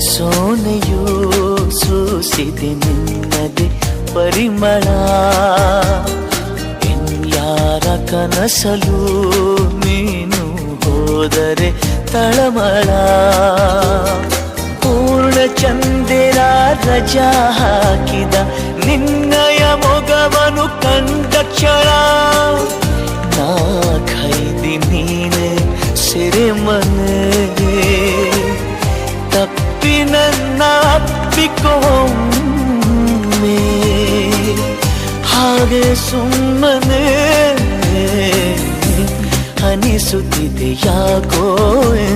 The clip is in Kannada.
ಸೋನೆಯೂ ಸೂಸಿದೆ ನಿನ್ನದೆ ಪರಿಮಳ. ಇನ್ಯಾರ ಕನಸಲು ನೀನು ಹೋದರೆ ತಳಮಳ. ಪೂರ್ಣ ಚಂದಿರ ರಜಾ ಹಾಕಿದ ನಿನ್ನಯ ಮೊಗವನು ಕಂಡ ಕ್ಷಣ. ನಾ ಖೈದಿ ನೀನೆ ಸಿರಿಮನೆ कोम में हागे सुमने हनी सुती दे या कोई